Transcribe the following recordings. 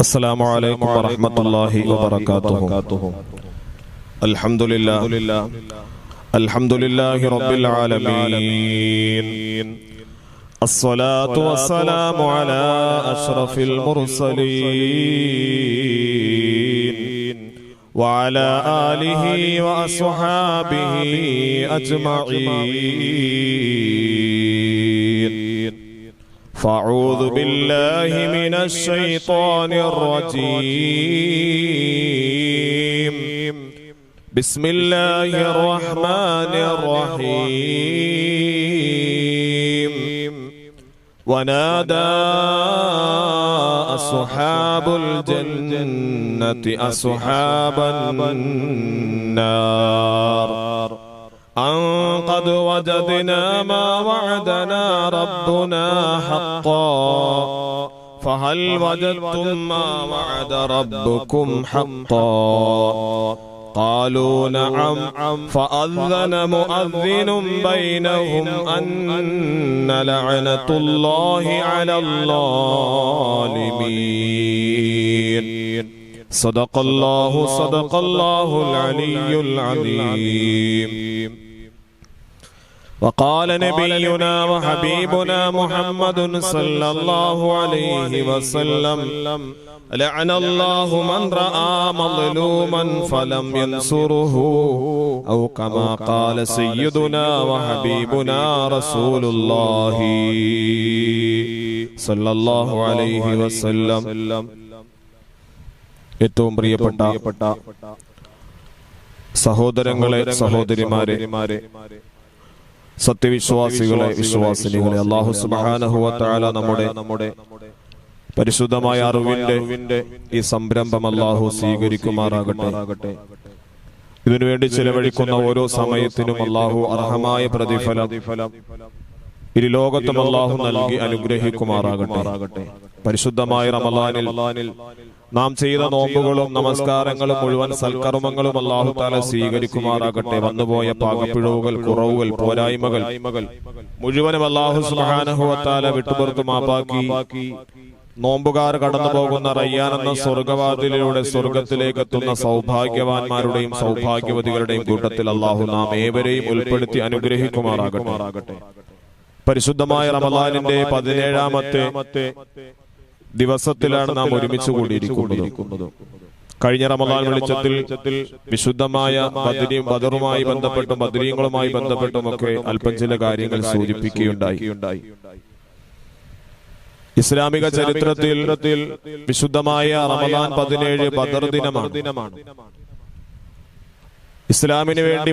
السلام عليكم ورحمة الله وبركاته. الحمد لله الحمد لله رب العالمين. الصلاة والسلام على أشرف المرسلين. وعلى آله وأصحابه أجمعين. فأعوذ بالله من الشيطان الرجيم. بسم الله الرحمن الرحيم. ونادى أصحاب الجنة أصحاب النار. أن قد وجدنا ما وعدنا ربنا حقا. فهل وجدتم ما وعد ربكم حقا؟ قالوا نعم. فأذن مؤذن بينهم أن لعنة الله على الظالمين. صدق الله صدق الله العلي العظيم. وقال نبينا وحبيبنا محمد صلى الله عليه وسلم لعن الله من رأى مظلوما فلم ينصره أو كما قال سيدنا وحبيبنا رسول الله صلى الله عليه وسلم ഏറ്റവും പ്രിയപ്പെട്ട സഹോദരങ്ങളെ സഹോദരിമാരെ സത്യവിശ്വാസികളെ വിശ്വാസിനികളെ അള്ളാഹു സുബാനഹുല നമ്മുടെ നമ്മുടെ പരിശുദ്ധമായ അറിവിന്റെ ഈ സംരംഭം അള്ളാഹു സ്വീകരിക്കുമാറാകട്ടെ. ഇതിനുവേണ്ടി ചെലവഴിക്കുന്ന ഓരോ സമയത്തിനും അള്ളാഹു അർഹമായ പ്രതിഫലം ഇരു ലോകത്തും അള്ളാഹു നൽകി അനുഗ്രഹിക്കുമാറാകട്ടെ. പരിശുദ്ധമായ റമലാനിൽ നാം ചെയ്ത നോമ്പുകളും നമസ്കാരങ്ങളും മുഴുവൻ സൽക്കർമ്മങ്ങളും അള്ളാഹു താല സ്വീകരിക്കുമാറാകട്ടെ. വന്നുപോയ പാകപ്പിഴവുകൾ കുറവുകൾ പോരായ്മകൾ മുഴുവനും അള്ളാഹു സുഹാനഹുവത്താല വിട്ടുപുറത്ത് മാപ്പാക്കി. നോമ്പുകാർ കടന്നു പോകുന്ന റയ്യാൻ എന്ന സ്വർഗവാതിലൂടെ സ്വർഗത്തിലേക്ക് എത്തുന്ന സൗഭാഗ്യവാന്മാരുടെയും സൗഭാഗ്യവതികളുടെയും കൂട്ടത്തിൽ അള്ളാഹു നാം ഏവരെയും ഉൾപ്പെടുത്തി അനുഗ്രഹിക്കുമാറാകട്ടെ. പരിശുദ്ധമായ റമദാനിന്റെ പതിനേഴാമത്തെ ദിവസത്തിലാണ് നാം ഒരുമിച്ച് കൂടിയിരിക്കുന്നത്. കഴിഞ്ഞ റമദാൻ വെളിച്ചത്തിൽ വിശുദ്ധമായ ബദരിയും ബദറുമായി ബന്ധപ്പെട്ടും ബദരീങ്ങളുമായി ബന്ധപ്പെട്ടും ഒക്കെ അല്പം ചില കാര്യങ്ങൾ സൂചിപ്പിക്കുകയുണ്ടായി. ഇസ്ലാമിക ചരിത്രത്തിൽ വിശുദ്ധമായ റമദാൻ പതിനേഴ് ബദർ ദിനമാണ്. ഇസ്ലാമിന് വേണ്ടി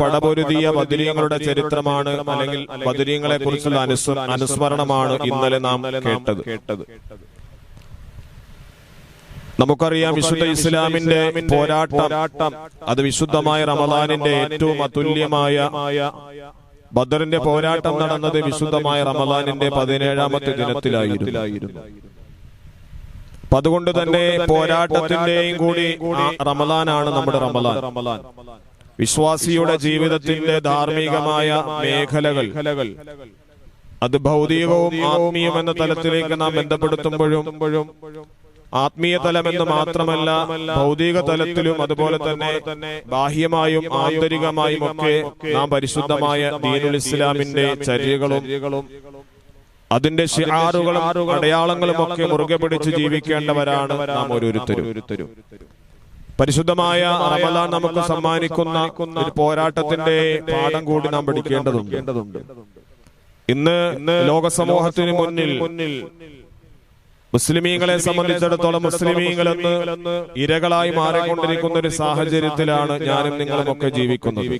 പടപൊരുതിയ ബദരീങ്ങളുടെ ചരിത്രമാണ് അല്ലെങ്കിൽ ബദരീങ്ങളെ കുറിച്ചുള്ള അനുസ്മരണമാണ് ഇന്നലെ നാം കേട്ടത്. കേട്ടത്. നമുക്കറിയാം വിശുദ്ധ ഇസ്ലാമിന്റെ പോരാട്ടം. അത് വിശുദ്ധമായ റമദാനിന്റെ ഏറ്റവും അതുല്യമായ ബദറിന്റെ പോരാട്ടം നടന്നത് വിശുദ്ധമായ റമദാനിന്റെ പതിനേഴാമത്തെ ദിനത്തിലായിരുന്നു. അപ്പൊ അതുകൊണ്ട് തന്നെ പോരാട്ടത്തിന്റെയും കൂടി റമലാനാണ് നമ്മുടെ റമലാൻ. വിശ്വാസിയുടെ ജീവിതത്തിന്റെ ധാർമ്മികമായ മേഖലകൾ. അത് ഭൗതികവും ആത്മീയം എന്ന തലത്തിലേക്ക് നാം ബന്ധപ്പെടുത്തുമ്പോഴും ആത്മീയ തലമെന്ന് മാത്രമല്ല ഭൗതിക തലത്തിലും അതുപോലെ തന്നെ ബാഹ്യമായും ആന്തരികമായും ഒക്കെ നാം പരിശുദ്ധമായ ദീനുൽ ഇസ്ലാമിന്റെ ചര്യകളും അതിന്റെ ഷിആറുകളും അടയാളങ്ങളും ഒക്കെ മുറുകെ പിടിച്ച് ജീവിക്കേണ്ടവരാണ് നാം ഓരോരുത്തരും. പരിശുദ്ധമായ റമദാൻ നമുക്ക് സമ്മാനിക്കുന്ന ഒരു പോരാട്ടത്തിന്റെ പാഠം കൂടി നാം പഠിക്കേണ്ടതുണ്ട്. ഇന്ന് ലോക സമൂഹത്തിന് മുന്നിൽ മുസ്ലിമീങ്ങളെ സംബന്ധിച്ചിടത്തോളം മുസ്ലിമീങ്ങൾ എന്ന് ഇരകളായി മാറിക്കൊണ്ടിരിക്കുന്ന ഒരു സാഹചര്യത്തിലാണ് ഞാനും നിങ്ങളും ഒക്കെ ജീവിക്കുന്നത്.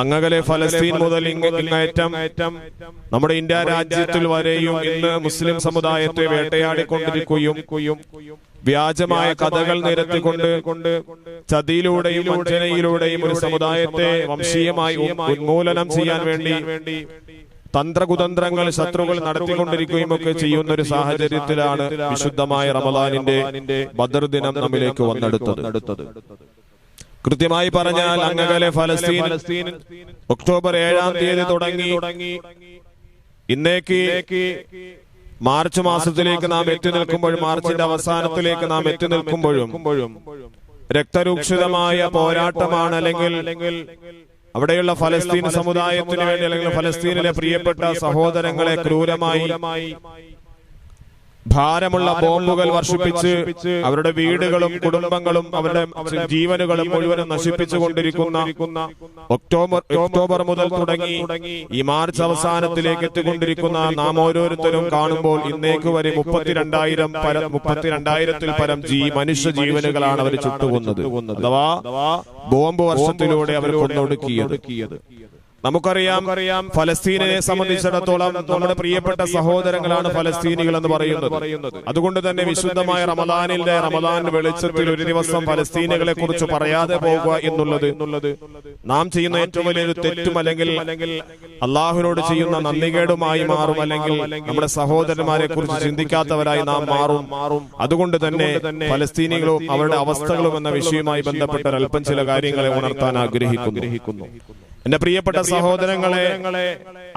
അങ്ങകലെ ഫലസ്തീൻ മുതൽ ഇങ്ങേറ്റം നമ്മുടെ ഇന്ത്യ രാജ്യത്തിൽ വരെയും ഇന്ന് മുസ്ലിം സമുദായത്തെ വേട്ടയാടിക്കൊണ്ടിരിക്കുകയും വ്യാജമായ കഥകൾ നിരത്തിക്കൊണ്ട് ചതിയിലൂടെയും വഞ്ചനയിലൂടെയും ഒരു സമുദായത്തെ വംശീയമായി ഉന്മൂലനം ചെയ്യാൻ വേണ്ടി തന്ത്രകുതന്ത്രങ്ങൾ ശത്രുക്കൾ നടത്തിക്കൊണ്ടിരിക്കുകയും ഒക്കെ ചെയ്യുന്ന ഒരു സാഹചര്യത്തിലാണ് വിശുദ്ധമായ റമദാനിന്റെ ബദർ ദിനം നമ്മിലേക്ക് വന്നെടുത്തത്. കൃത്യമായി പറഞ്ഞാൽ അങ്ങകലെ ഫലസ്തീൻ ഒക്ടോബർ ഏഴാം തീയതി തുടങ്ങി. ഇന്നേക്ക് മാർച്ച് മാസത്തിലേക്ക് നാം എത്തി നിൽക്കുമ്പോഴും മാർച്ചിന്റെ അവസാനത്തിലേക്ക് നാം എത്തി നിൽക്കുമ്പോഴും രക്തരൂക്ഷിതമായ പോരാട്ടമാണ് അല്ലെങ്കിൽ അവിടെയുള്ള ഫലസ്തീൻ സമുദായത്തിന് വേണ്ടി അല്ലെങ്കിൽ ഫലസ്തീനിലെ പ്രിയപ്പെട്ട സഹോദരങ്ങളെ ക്രൂരമായി ഭാരമുള്ള ബോംബുകൾ വർഷിപ്പിച്ച് അവരുടെ വീടുകളും കുടുംബങ്ങളും അവരുടെ ജീവനുകളും മുഴുവനും നശിപ്പിച്ചു കൊണ്ടിരിക്കുന്ന ഒക്ടോബർ ഒക്ടോബർ മുതൽ തുടങ്ങി ഈ മാർച്ച് അവസാനത്തിലേക്ക് എത്തിക്കൊണ്ടിരിക്കുന്ന നാം ഓരോരുത്തരും കാണുമ്പോൾ ഇന്നേക്ക് വരെ മുപ്പത്തിരണ്ടായിരം പരം മുപ്പത്തിരണ്ടായിരത്തിൽ പരം ജീ മനുഷ്യ ജീവനുകളാണ് അവർ ചുട്ടുകൊന്നത്. അഥവാ ബോംബ് വർഷത്തിലൂടെ അവർ കൊന്നൊടുക്കിയത്. നമുക്കറിയാം അറിയാം ഫലസ്തീനെ സംബന്ധിച്ചിടത്തോളം നമ്മുടെ പ്രിയപ്പെട്ട സഹോദരങ്ങളാണ് ഫലസ്തീനികൾ എന്ന് പറയുന്നത്. അതുകൊണ്ട് തന്നെ വിശുദ്ധമായ റമദാനിന്റെ റമദാൻ വെളിച്ചത്തിൽ ഒരു ദിവസം ഫലസ്തീനുകളെ കുറിച്ച് പറയാതെ പോകുക എന്നുള്ളത് നാം ചെയ്യുന്ന ഏറ്റവും വലിയൊരു തെറ്റും അല്ലെങ്കിൽ അള്ളാഹുവിനോട് ചെയ്യുന്ന നന്ദികേടുമായി മാറും അല്ലെങ്കിൽ നമ്മുടെ സഹോദരന്മാരെ കുറിച്ച് ചിന്തിക്കാത്തവരായി നാം മാറും. മാറും. അതുകൊണ്ട് തന്നെ ഫലസ്തീനികളും അവരുടെ അവസ്ഥകളും എന്ന വിഷയവുമായി ബന്ധപ്പെട്ട അല്പം ചില കാര്യങ്ങളെ ഉണർത്താൻ ആഗ്രഹിക്കുന്നു. എന്റെ പ്രിയപ്പെട്ട സഹോദരങ്ങളെ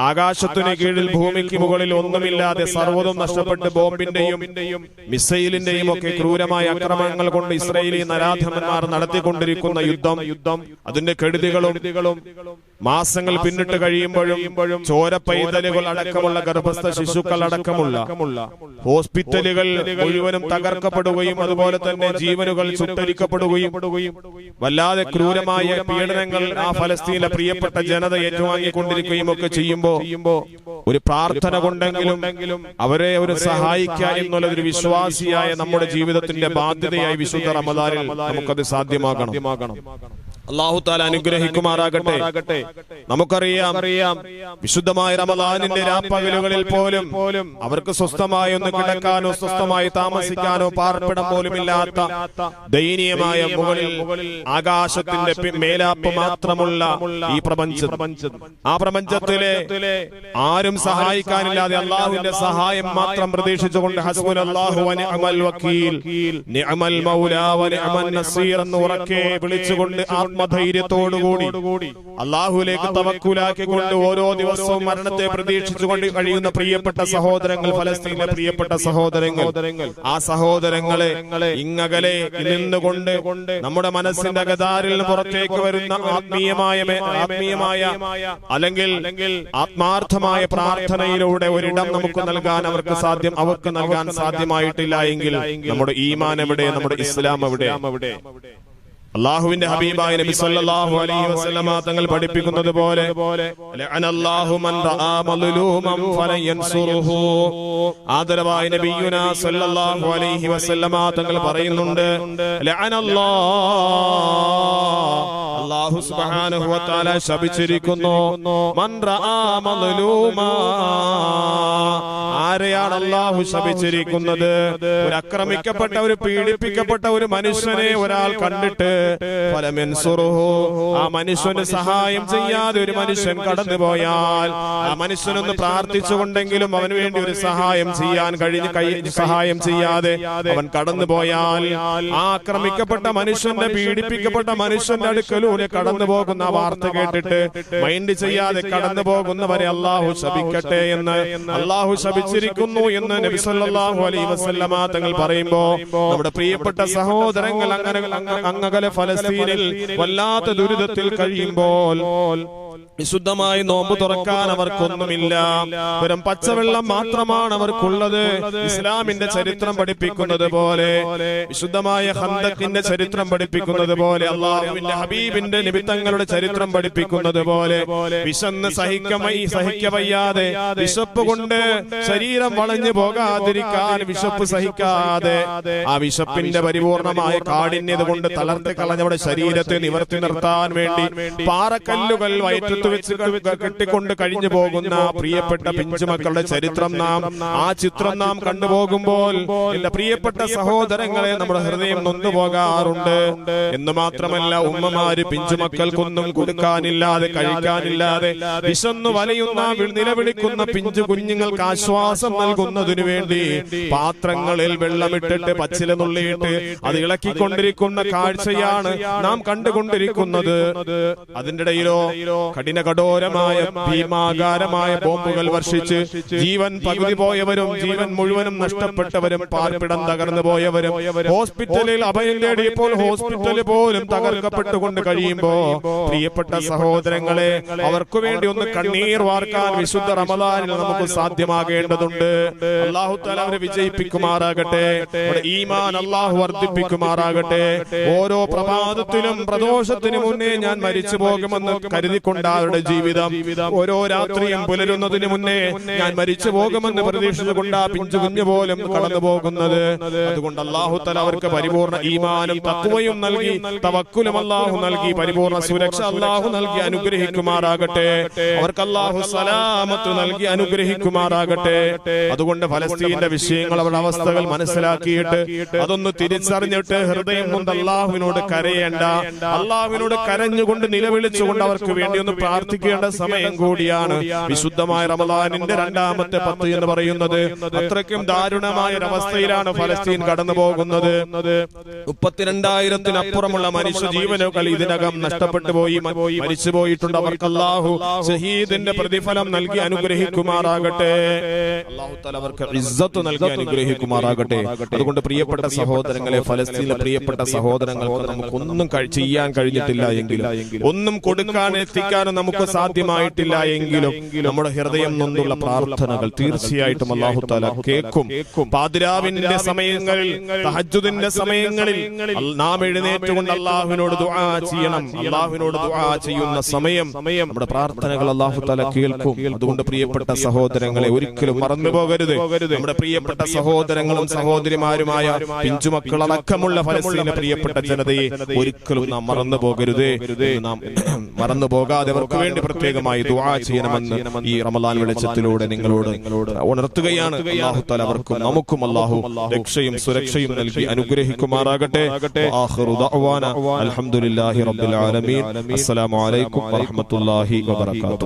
ആകാശത്തിന് കീഴിൽ ഭൂമിക്ക് മുകളിൽ ഒന്നുമില്ലാതെ സർവതും നഷ്ടപ്പെട്ട് ബോംബിന്റെയും മിസൈലിന്റെയും ഒക്കെ ക്രൂരമായ അക്രമങ്ങൾ കൊണ്ട് ഇസ്രയേലി നരാധമന്മാർ നടത്തിക്കൊണ്ടിരിക്കുന്ന യുദ്ധം യുദ്ധം അതിന്റെ കെടുതികളും മാസങ്ങൾ പിന്നിട്ട് കഴിയുമ്പോഴും ചോര പൈതലുകൾ അടക്കമുള്ള ഗർഭസ്ഥ ശിശുക്കൾ അടക്കമുള്ള ഹോസ്പിറ്റലുകൾ മുഴുവനും തകർക്കപ്പെടുകയും അതുപോലെ തന്നെ ജീവനുകൾ ചുട്ടരിക്കപ്പെടുകയും വല്ലാതെ ക്രൂരമായ പീഡനങ്ങൾ ആ ഫലസ്തീനിലെ പ്രിയപ്പെട്ട ജനത ഏറ്റുവാങ്ങിക്കൊണ്ടിരിക്കുകയും ഒക്കെ ചെയ്യുമ്പോ ഒരു പ്രാർത്ഥന കൊണ്ടെങ്കിലും അവരെ ഒരു സഹായിക്കുക എന്നുള്ള ഒരു വിശ്വാസിയായ നമ്മുടെ ജീവിതത്തിന്റെ ബാധ്യതയായി വിശുദ്ധ റമദാനിൽ നമുക്കത് സാധ്യമാകണം. അള്ളാഹു താല അനുഗ്രഹിക്കുമാറാകട്ടെ. നമുക്കറിയാം അറിയാം വിശുദ്ധമായ റമദാനിന്റെ രാപ്പകലുകളിൽ പോലും പോലും അവർക്ക് സ്വസ്ഥമായി ഒന്ന് കിടക്കാനോ സ്വസ്ഥമായി താമസിക്കാനോ പാർപ്പിടം പോലും ഇല്ലാത്ത ദയനീയമായ മുകളിൽ ആകാശത്തിന്റെ മേലാപ്പ് മാത്രമുള്ള ഈ പ്രപഞ്ചം. ആ പ്രപഞ്ചത്തിലെ ആരും സഹായിക്കാനില്ലാതെ അള്ളാഹുവിന്റെ സഹായം മാത്രം പ്രതീക്ഷിച്ചുകൊണ്ട് ഹസ്ബുൽ അള്ളാഹു അമൽ വക്കീൽ. നിഅമൽ മൗലാ വനിഅമൻ നസീർ എന്ന് ഉറക്കെ വിളിച്ചുകൊണ്ട് ആത്മധൈര്യത്തോടുകൂടി അള്ളാഹുലേക്ക് തവക്കുലാക്കിക്കൊണ്ട് ഓരോ ദിവസവും മരണത്തെ പ്രതീക്ഷിച്ചുകൊണ്ട് കഴിയുന്ന പ്രിയപ്പെട്ട സഹോദരങ്ങൾ ഫലസ്തീനിലെ പ്രിയപ്പെട്ട സഹോദരങ്ങൾ. ആ സഹോദരങ്ങളെ ഇങ്ങകലെ നിന്നുകൊണ്ട് നമ്മുടെ മനസ്സിന്റെ ഗതാരിൽ പുറത്തേക്ക് വരുന്ന ആത്മീയമായ ആത്മീയമായ അല്ലെങ്കിൽ ആത്മാർത്ഥമായ പ്രാർത്ഥനയിലൂടെ ഒരിടം നമുക്ക് നൽകാൻ അവർക്ക് സാധ്യം. അവർക്ക് നൽകാൻ സാധ്യമായിട്ടില്ല എങ്കിൽ നമ്മുടെ ഈമാൻ എവിടെ? നമ്മുടെ ഇസ്ലാം എവിടെ? അള്ളാഹുവിന്റെ ഹബീബായ നബി സല്ലല്ലാഹു അലൈഹി വസല്ലമ തങ്ങൾ പഠിപ്പിക്കുന്നത് പോലെ ലഅനല്ലാഹു മൻ റആ മദ്ലൂമൻ ഫലയൻസുറുഹു ആദരവായ നബിയുനാ സല്ലല്ലാഹു അലൈഹി വസല്ലമ തങ്ങൾ പറയുന്നുണ്ട് ലഅനല്ലാഹ്. അള്ളാഹു തആല ശപിച്ചിരിക്കുന്നു. ആരെയാണ് അള്ളാഹു ശപിച്ചിരിക്കുന്നത്? ഒരു അക്രമിക്കപ്പെട്ട ഒരു പീഡിപ്പിക്കപ്പെട്ട ഒരു മനുഷ്യനെ ഒരാൾ കണ്ടിട്ട് ആ മനുഷ്യന് സഹായം ചെയ്യാതെ ഒരു മനുഷ്യൻ കടന്നു പോയാൽ ആ മനുഷ്യനൊന്ന് പ്രാർത്ഥിച്ചുകൊണ്ടെങ്കിലും അവന് വേണ്ടി ഒരു സഹായം ചെയ്യാൻ കഴിഞ്ഞ് സഹായം ചെയ്യാതെ അവൻ കടന്നുപോയാൽ ആ ആക്രമിക്കപ്പെട്ട മനുഷ്യന്റെ പീഡിപ്പിക്കപ്പെട്ട മനുഷ്യന്റെ അടുക്കലൂടെ കടന്നു പോകുന്ന വാർത്ത കേട്ടിട്ട് മൈൻഡ് ചെയ്യാതെ കടന്നു പോകുന്നവരെ അള്ളാഹു ശപിക്കട്ടെ എന്ന് അള്ളാഹു ശപിച്ചിരിക്കുന്നു എന്ന് നബി സല്ലല്ലാഹു അലൈഹി വസല്ലമ തങ്ങൾ പറയുമ്പോ നമ്മുടെ പ്രിയപ്പെട്ട സഹോദരങ്ങൾ അങ്ങനെ അങ്ങകലെ ഫലസ്തീനിൽ വല്ലാത്ത ദുരിതത്തിൽ കഴിയുമ്പോൾ വിശുദ്ധമായി നോമ്പ് തുറക്കാൻ അവർക്കൊന്നുമില്ല. വെറും പച്ചവെള്ളം മാത്രമാണ് അവർക്കുള്ളത്. ഇസ്ലാമിന്റെ ചരിത്രം പഠിപ്പിക്കുന്നത് പോലെ വിശുദ്ധമായ ഹന്തക്കിന്റെ ചരിത്രം പഠിപ്പിക്കുന്നത് പോലെ അള്ളാഹുവിന്റെ ഹബീബിന്റെ നിമിത്തങ്ങളുടെ ചരിത്രം പഠിപ്പിക്കുന്നത് പോലെ വിശന്ന് സഹിക്കമായി സഹിക്കവയ്യാതെ വിശപ്പ് കൊണ്ട് ശരീരം വളഞ്ഞു പോകാതിരിക്കാൻ വിശപ്പ് സഹിക്കാതെ ആ വിശപ്പിന്റെ പരിപൂർണമായ കാഠിന്യത കൊണ്ട് തളർത്തി കളഞ്ഞവരുടെ ശരീരത്തെ നിവർത്തി നിർത്താൻ വേണ്ടി പാറക്കല്ലുകൾ വയറ്റത്ത് വെച്ച് ക- കെട്ടിക്കൊണ്ട് കഴിഞ്ഞു പോകുന്ന പ്രിയപ്പെട്ട പിഞ്ചുമക്കളുടെ ചരിത്രം നാം ആ ചിത്രം നാം കണ്ടുപോകുമ്പോൾ എന്റെ പ്രിയപ്പെട്ട സഹോദരങ്ങളെ നമ്മുടെ ഹൃദയം നൊന്നു പോകാറുണ്ട് എന്ന് മാത്രമല്ല ഉമ്മമാര് പിഞ്ചുമക്കൾക്കൊന്നും കൊടുക്കാനില്ലാതെ കഴിക്കാനില്ലാതെ വിശന്നു വലയുന്ന നിലവിളിക്കുന്ന പിഞ്ചു കുഞ്ഞുങ്ങൾക്ക് ആശ്വാസം നൽകുന്നതിനു വേണ്ടി പാത്രങ്ങളിൽ വെള്ളമിട്ടിട്ട് പച്ചില നുള്ളിയിട്ട് അത് ഇളക്കിക്കൊണ്ടിരിക്കുന്ന കാഴ്ചയാണ് നാം കണ്ടുകൊണ്ടിരിക്കുന്നത്. അതിന്റെ ഇടയിലോ കഠിന ഇങ്ങനെ കഠോരമായ ഭീമാകാരമായ ബോംബുകൾ വർഷിച്ച് ജീവൻ പകുതി പോയവരും ജീവൻ മുഴുവനും നഷ്ടപ്പെട്ടവരും പാർപ്പിടം തകർന്നു പോയവരും. ഹോസ്പിറ്റലിൽ അഭയം തേടിയപ്പോൾ ഹോസ്പിറ്റൽ പോലും തകർക്കപ്പെട്ടുകൊണ്ട് കഴിയുമ്പോ പ്രിയപ്പെട്ട സഹോദരങ്ങളെ അവർക്ക് വേണ്ടി ഒന്ന് കണ്ണീർ വാർക്കാൻ വിശുദ്ധ റമദാനിൽ നമുക്ക് സാധ്യമാകേണ്ടതുണ്ട്. അള്ളാഹു താല അവരെ വിജയിപ്പിക്കുമാറാകട്ടെ. ഈമാൻ അള്ളാഹു വർദ്ധിപ്പിക്കുമാറാകട്ടെ. ഓരോ പ്രഭാതത്തിലും പ്രദോഷത്തിനു മുന്നേ ഞാൻ മരിച്ചു പോകുമെന്ന് കരുതിക്കൊണ്ട് അവരുടെ ജീവിതം ഓരോ രാത്രിയും പുലരുന്നതിന് മുന്നേ ഞാൻ മരിച്ചു പോകുമെന്ന് പ്രതീക്ഷിച്ചുകൊണ്ട് ആ പിഞ്ചു കുഞ്ഞു പോലും കടന്നു പോകുന്നത്. അതുകൊണ്ട് അള്ളാഹു തല അവർക്ക് പരിപൂർണ ഈമാനും തക്കുവയും നൽകി തവക്കുലും അള്ളാഹു നൽകി പരിപൂർണ സുരക്ഷ അള്ളാഹു നൽകി അനുഗ്രഹിക്കുമാറാകട്ടെ. അവർക്ക് അള്ളാഹു സലാമത്ത് നൽകി അനുഗ്രഹിക്കുമാറാകട്ടെ. അതുകൊണ്ട് ഫലസ്തീന്റെ വിഷയങ്ങൾ അവരുടെ അവസ്ഥകൾ മനസ്സിലാക്കിയിട്ട് അതൊന്ന് തിരിച്ചറിഞ്ഞിട്ട് ഹൃദയം കൊണ്ട് അള്ളാഹുവിനോട് കരയേണ്ട. അള്ളാഹുവിനോട് കരഞ്ഞുകൊണ്ട് നിലവിളിച്ചുകൊണ്ട് അവർക്ക് വേണ്ടി ഒന്ന് പ്രാർത്ഥിക്കേണ്ട സമയം കൂടിയാണ്. വിശുദ്ധമായ റമദാനിന്റെ രണ്ടാമത്തെ പത്ത് എന്ന് പറയുന്നത് അത്രയ്ക്കും ദാരുണമായ ഒരവസ്ഥയിലാണ് ഫലസ്തീൻ കടന്നു പോകുന്നത് മുപ്പത്തിരണ്ടായിരത്തിനപ്പുറമുള്ള മനുഷ്യ ജീവനുകൾ ഇതിനകം നഷ്ടപ്പെട്ടു പോയി മരിച്ചു പോയിട്ടുണ്ട്. അവർക്ക് അള്ളാഹു ഷഹീദിന്റെ പ്രതിഫലം നൽകി അനുഗ്രഹിക്കുമാറാകട്ടെ. അള്ളാഹു അവർക്ക് ഇസ്സത്ത് നൽകി അനുഗ്രഹിക്കുമാറാകട്ടെ. അതുകൊണ്ട് പ്രിയപ്പെട്ട സഹോദരങ്ങളെ ഫലസ്തീനിലെ പ്രിയപ്പെട്ട സഹോദരങ്ങൾക്ക് നമുക്കൊന്നും ചെയ്യാൻ കഴിഞ്ഞിട്ടില്ല എങ്കിലും. ഒന്നും കൊടുക്കാൻ എത്തിക്കാനും നമുക്ക് സാധ്യമായിട്ടില്ല എങ്കിലും നമ്മുടെ ഹൃദയം നൊന്നുള്ള പ്രാർത്ഥനകൾ തീർച്ചയായിട്ടും അള്ളാഹു താല കേൾക്കും. പാതിരാവിന്റെ സമയങ്ങളിൽ തഹജുദിന്റെ സമയങ്ങളിൽ നാം എഴുന്നേറ്റുകൊണ്ട് അള്ളാഹുവിനോട് ദുആ ചെയ്യണം. അള്ളാഹുവിനോട് ദുആ ചെയ്യുന്ന സമയം നമ്മുടെ പ്രാർത്ഥനകൾ അള്ളാഹു താല കേൾക്കും. അതുകൊണ്ട് പ്രിയപ്പെട്ട സഹോദരങ്ങളെ ഒരിക്കലും മറന്നു പോകരുത്. നമ്മുടെ പ്രിയപ്പെട്ട സഹോദരങ്ങളും സഹോദരിമാരുമായ പിഞ്ചുമക്കളടക്കമുള്ള ഫലസ്തീന പ്രിയപ്പെട്ട ജനതയെ ഒരിക്കലും നാം മറന്നു പോകരുത് നാം മറന്നു പോകാതെ അവർക്ക് വേണ്ടി പ്രത്യേകമായി ദുആ ചെയ്യണമെന്ന് ഈ റമദാൻ വെളിച്ചത്തിലൂടെ നിങ്ങളോട് ഉണർത്തുകയാണ്. അല്ലാഹു തആല അവർക്കും നമുക്കും അല്ലാഹു രക്ഷയും സുരക്ഷയും നൽകി അനുഗ്രഹിക്കുമാറാകട്ടെ. ആഖിറു ദഅവാന. അൽഹംദുലില്ലാഹി റബ്ബിൽ ആലമീൻ. അസ്സലാമു അലൈക്കും വറഹ്മത്തുള്ളാഹി വബറകാതുഹു.